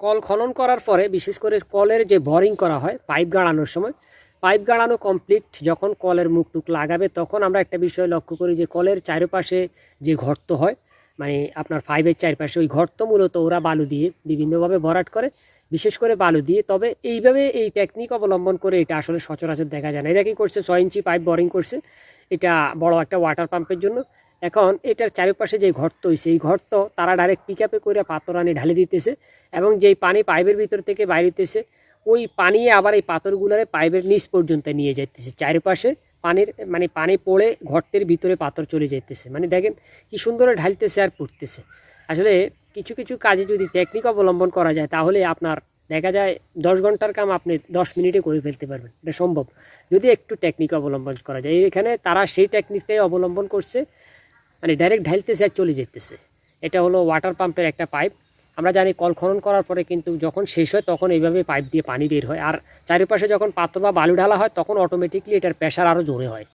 Call খনন করার পরে, বিশেষ করে কলের যে বোরিং করা হয় পাইপ গাড়ানোর সময় পাইপ গাড়ানো কমপ্লিট যখন কলের মুখ টুক লাগাবে, তখন আমরা একটা বিষয় লক্ষ্য করি যে, কলের চারপাশে যে ঘর্ত হয় মানে আপনার ফাইভের চারপাশে ওই ঘর্ত মূলত ওরা বালু দিয়ে বিভিন্নভাবে ভরাট করে, বিশেষ করে বালু দিয়ে। তবে এইভাবে এই টেকনিক অবলম্বন করে এটা আসলে সচরাচর দেখা যায় না। এরা কি করছে? ছয় ইঞ্চি পাইপ বোরিং করছে। এটা বড় একটা ওয়াটার পাম্পের জন্য। এখন এটার চারিপাশে যে ঘর্ত হয়েছে এই ঘর্ত তারা ডাইরেক্ট পিক আপে করে পাথর আনি ঢালে দিতেছে এবং যেই পানি পাইপের ভিতর থেকে বাইরেতেছে, ওই পানি আবার এই পাথরগুলোরে পাইপের নিচ পর্যন্ত নিয়ে যাইতেছে। চারিপাশে পানির মানে পানি পড়ে ঘর্তের ভিতরে পাথর চলে যাইতেছে। মানে দেখেন কি সুন্দর ঢালতেছে আর পড়তেছে। আসলে কিছু কিছু কাজে যদি টেকনিক অবলম্বন করা যায়, তাহলে আপনার দেখা যায় দশ ঘণ্টার কাম আপনি দশ মিনিটে করে ফেলতে পারবেন। এটা সম্ভব। যদি একটু টেকনিক অবলম্বন করা যায়। এখানে তারা সেই টেকনিকটাই অবলম্বন করছে। মানে ডাইরেক্ট ঢালতেছে আর চলে যেতেছে। এটা হলো ওয়াটার পাম্পের একটা পাইপ আমরা জানি কল খনন করার পরে কিন্তু যখন শেষ হয় তখন এইভাবে পাইপ দিয়ে পানি বের হয়। আর চারিপাশে যখন পাথর বা বালু ঢালা হয় তখন অটোমেটিকলি এটার প্রেশার আরও জোরে হয়।